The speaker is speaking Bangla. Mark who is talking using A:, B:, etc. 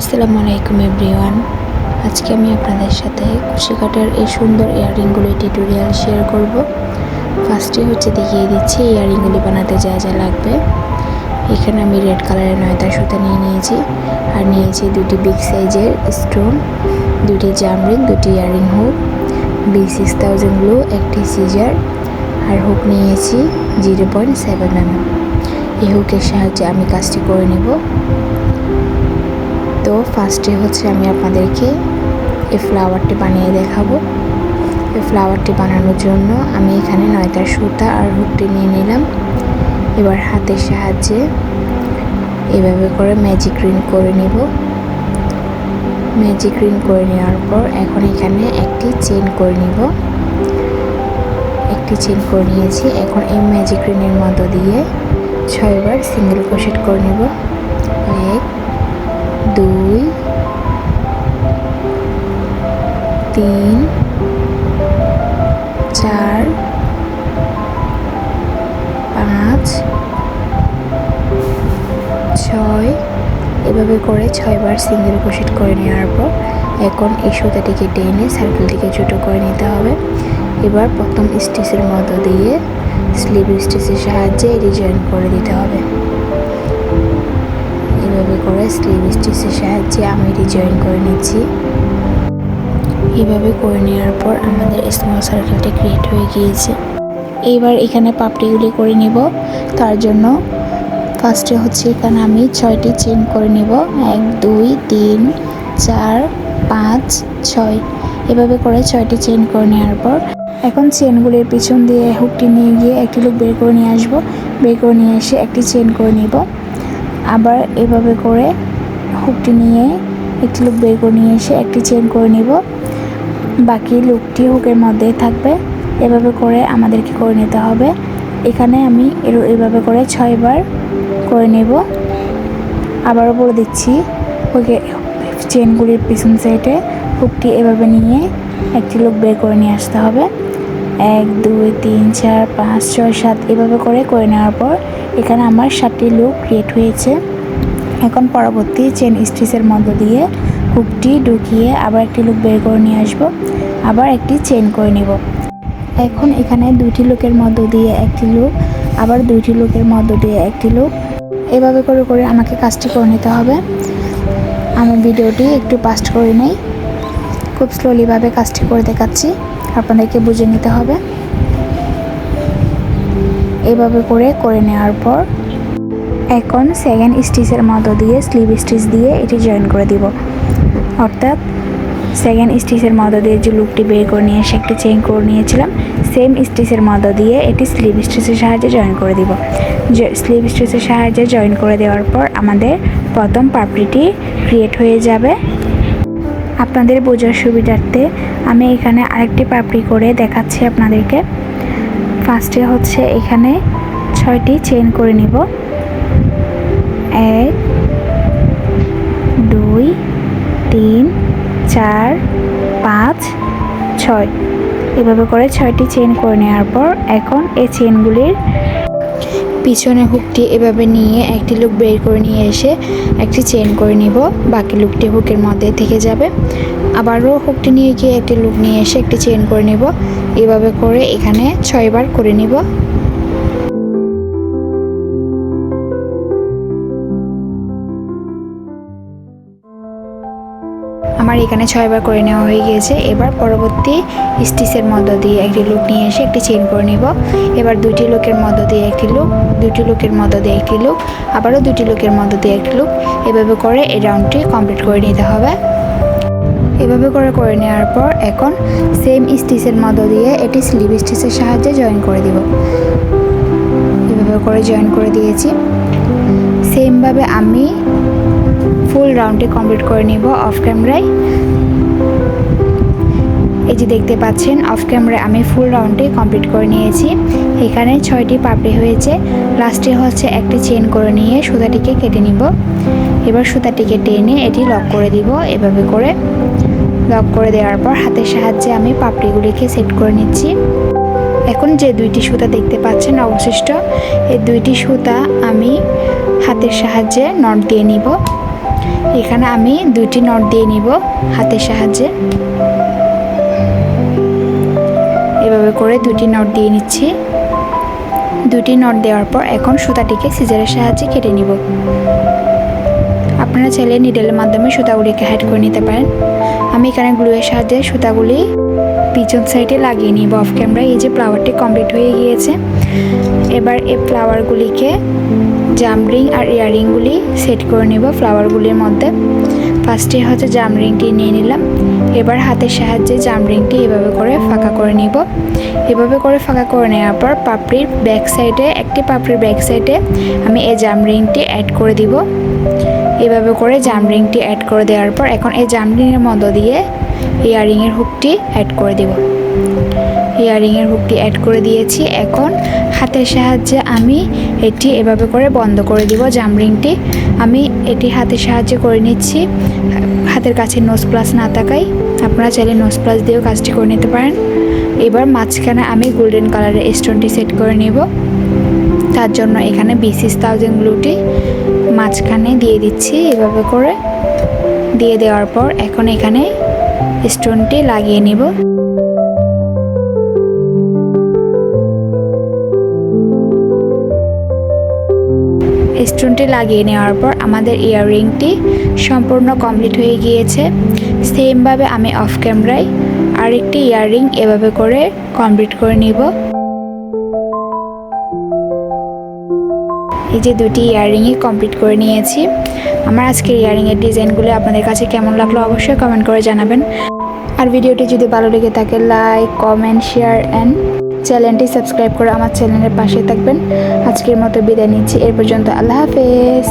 A: আসসালামু আলাইকুম এভরিওয়ান। আজকে আমি আপনাদের সাথে কুশি কাটার এই সুন্দর ইয়াররিংগুলি টিউটোরিয়াল শেয়ার করব। ফার্স্টে হচ্ছে দেখিয়ে দিচ্ছি ইয়াররিংগুলি বানাতে যা যা লাগবে। এখানে আমি রেড কালারের নয়তা সুতা নিয়ে নিয়েছি আর নিয়েছি দুটি বিগ সাইজের স্টোন, দুটি জামরিং দুটি earring hook B six thousand blue, একটি সিজার, আর হুক নিয়েছি জিরো পয়েন্ট সেভেন এম। এই হুকের সাহায্যে আমি কাজটি করে নেব। তো ফার্স্টে হচ্ছে আমি আপনাদেরকে এই ফ্লাওয়ারটি বানিয়ে দেখাবো। এই ফ্লাওয়ারটি বানানোর জন্য আমি এখানে নয়টা সুতা আর হুকটি নিয়ে নিলাম। এবার হাতের সাহায্যে এভাবে করে ম্যাজিক রিং করে নেব। ম্যাজিক রিং করে নেওয়ার পর এখন এখানে একটি চেন করে নিব। একটি চেন করে নিয়েছি। এখন এই ম্যাজিক রিংয়ের মধ্য দিয়ে ছয়বার সিঙ্গেল ক্রোশেট করে নেব। এক দুই, তিন, চার, পাঁচ, ছয়। এভাবে করে ছয়বার সিঙ্গেল ক্রোশেট করে নেওয়ার পর এখন এই সুতাটিকে টেনে সার্কেলটিকে ছোটো করে নিতে হবে। এবার প্রথম স্টিচের মধ্য দিয়ে স্লিভ স্টিচের সাহায্যে এটি জয়েন করে দিতে হবে। এভাবে করে স্লিভ স্টিচের সাহায্যে আমি জয়েন করে নিচ্ছি। এভাবে করে নেওয়ার পর আমাদের স্মল সার্কেলটি ক্রিয়েট হয়ে গিয়েছে। এইবার এখানে পাপড়িগুলি করে নিব। তার জন্য ফার্স্টে হচ্ছে এখানে আমি ছয়টি চেন করে নিব। এক, দুই, তিন, চার, পাঁচ, ছয়। এভাবে করে ছয়টি চেন করে নেওয়ার পর এখন চেনগুলির পিছন দিয়ে হুকটি নিয়ে গিয়ে একটি লুক বের করে নিয়ে আসব। বের করে নিয়ে এসে একটি চেন করে নিব। আবার এভাবে করে হুকটি নিয়ে একটি লুক বের করে নিয়ে এসে একটি চেন করে নিব। বাকি লুকটি হুকের মধ্যেই থাকবে। এভাবে করে আমাদেরকে করে নিতে হবে। এখানে আমি এর এভাবে করে ছয়বার করে নেব। আবারও বলে দিচ্ছি হুকে চেনগুলির পিছন সাইডে হুকটি এভাবে নিয়ে একটি লুক বের করে নিয়ে আসতে হবে। এক, দুই, তিন, চার, পাঁচ, ছয়, সাত, এভাবে করে করে নেওয়ার পর এখানে আমার সাতটি লুক ক্রিয়েট হয়েছে। এখন পরবর্তী চেন স্টিচের মধ্য দিয়ে হুকটি ঢুকিয়ে আবার একটি লুক বের করে নিয়ে আসব, আবার একটি চেন করে নিব। এখন এখানে দুটি লুকের মধ্য দিয়ে একটি লুক আবার দুইটি লুকের মধ্য দিয়ে একটি লুক এভাবে করে করে আমাকে কাজটি করে নিতে হবে। আমি ভিডিওটি একটু পাস্ট করে নেই। খুব স্লোলিভাবে কাজটি করে দেখাচ্ছি। আপনাদেরকে বুঝে নিতে হবে। এভাবে করে করে নেওয়ার পর এখন সেকেন্ড স্টিচের মতো দিয়ে স্লিভ স্টিচ দিয়ে এটি জয়েন করে দিব। অর্থাৎ সেকেন্ড স্টিচের মতো দিয়ে যে লুকটি বের করে নিয়ে এসে একটি চেঞ্জ করে নিয়েছিলাম সেম স্টিচের মতো দিয়ে এটি স্লিভ স্টিচের সাহায্যে জয়েন করে দিব। স্লিভ স্টিচের সাহায্যে জয়েন করে দেওয়ার পর আমাদের প্রথম পাপড়িটি ক্রিয়েট হয়ে যাবে। আপনাদের বোঝার সুবিধার্থে আমি এখানে আরেকটি পাপড়ি করে দেখাচ্ছি আপনাদেরকে। ফার্স্টে হচ্ছে এখানে ছয়টি চেন করে নিব। এক, দুই, তিন, চার, পাঁচ, ছয়। এভাবে করে ছয়টি চেন করে নেওয়ার পর এখন এই চেনগুলির পিছনে হুকটি এভাবে নিয়ে একটি লুক বের করে নিয়ে এসে একটি চেন করে নিব। বাকি লুকটি হুকের মধ্যে থেকে যাবে। আবারও হুকটি নিয়ে গিয়ে একটি লুক নিয়ে এসে একটি চেন করে নিব। এভাবে করে এখানে ছয়বার করে নিব। আমার এখানে ছয়বার করে নেওয়া হয়ে গিয়েছে। এবার পরবর্তী স্টিচের মধ্য দিয়ে একটি লুক নিয়ে এসে একটি চেন করে নেব। এবার দুটি লোকের মধ্য দিয়ে একটি লুক দুটি লোকের মধ্য দিয়ে একটি লুক, আবারও দুটি লোকের মধ্য দিয়ে একটি লুক। এভাবে করে এই রাউন্ডটি কমপ্লিট করে নিতে হবে। এভাবে করে করে নেওয়ার পর এখন সেম স্টিচের মধ্য দিয়ে এটি স্লিভ স্টিচের সাহায্যে জয়েন করে দিব। এভাবে করে জয়েন করে দিয়েছি। সেমভাবে আমি ফুল রাউন্ডটি কমপ্লিট করে নিব অফ ক্যামেরায়। এই যে দেখতে পাচ্ছেন, অফ ক্যামেরায় আমি ফুল রাউন্ডটি কমপ্লিট করে নিয়েছি। এখানে ছয়টি পাপড়ি হয়েছে। লাস্টে হচ্ছে একটি চেন করে নিয়ে সুতাটিকে কেটে নিব। এবার সুতাটিকে টেনে এটি লক করে দিব এভাবে করে। লক করে দেওয়ার পর হাতের সাহায্যে আমি পাপড়িগুলিকে সেট করে নিচ্ছি। এখন যে দুইটি সুতা দেখতে পাচ্ছেন অবশিষ্ট, এই দুইটি সুতা আমি হাতের সাহায্যে নট দিয়ে নিব। এখানে আমি দুইটি নট দিয়ে নিব হাতের সাহায্যে। এভাবে করে দুটি নট দিয়ে নিচ্ছি। দুটি নট দেওয়ার পর এখন সুতাটিকে সিজারের সাহায্যে কেটে নিব। আপনারা চাইলে নিডেলের মাধ্যমে সুতাগুলিকে হাইড করে নিতে পারেন। আমি এখানে গ্লুয়ের সাহায্যে সুতাগুলি পিছন সাইডে লাগিয়ে নিব অফ ক্যামেরায় এই যে ফ্লাওয়ারটি কমপ্লিট হয়ে গিয়েছে। এবার এই ফ্লাওয়ারগুলিকে জামরিং আর ইয়াররিংগুলি সেট করে নেব ফ্লাওয়ারগুলির মধ্যে। ফার্স্টে হচ্ছে জামরিংটি নিয়ে নিলাম। এবার হাতের সাহায্যে জামরিংটি এভাবে করে ফাঁকা করে নিব। এভাবে করে ফাঁকা করে নেওয়ার পর পাপড়ির ব্যাক সাইডে, একটি পাপড়ির ব্যাক সাইডে আমি এই জামরিংটি অ্যাড করে দিব। এভাবে করে জামরিংটি অ্যাড করে দেওয়ার পর এখন এই জামরিংয়ের মধ্য দিয়ে ইয়ারিংয়ের হুকটি অ্যাড করে দেব। ইয়ারিংয়ের হুকটি অ্যাড করে দিয়েছি। এখন হাতের সাহায্যে আমি এটি এভাবে করে বন্ধ করে দিব জামরিংটি। আমি এটি হাতের সাহায্যে করে নিচ্ছি। হাতের কাছে নোজ প্লাস না থাকাই আপনারা চাইলে নোজ প্লাস দিয়েও কাজটি করে নিতে পারেন। এবার মাঝখানে আমি গোল্ডেন কালারের স্টোনটি সেট করে নেব। তার জন্য এখানে বিসিস থাউজেন্ড ব্লুটি মাঝখানে দিয়ে দিচ্ছি এভাবে করে। দিয়ে দেওয়ার পর এখন এখানে স্টোনটি লাগিয়ে নিব। স্টোনটি লাগিয়ে নেওয়ার পর আমাদের ইয়াররিংটি সম্পূর্ণ কমপ্লিট হয়ে গিয়েছে। সেমভাবে আমি অফ ক্যামেরায় আরেকটি ইয়াররিং এভাবে করে কমপ্লিট করে নিব। এই যে দুটি ইয়াররিংই কমপ্লিট করে নিয়েছি। আমার আজকের ইয়াররিংয়ের ডিজাইনগুলো আপনাদের কাছে কেমন লাগল অবশ্যই কমেন্ট করে জানাবেন। আর ভিডিওটি যদি ভালো লেগে থাকে, লাইক, কমেন্ট, শেয়ার অ্যান্ড চ্যানেলটি সাবস্ক্রাইব করে আমার চ্যানেলের পাশে থাকবেন। আজকের মতো বিদায় নিচ্ছি এর পর্যন্ত আল্লাহ হাফেজ।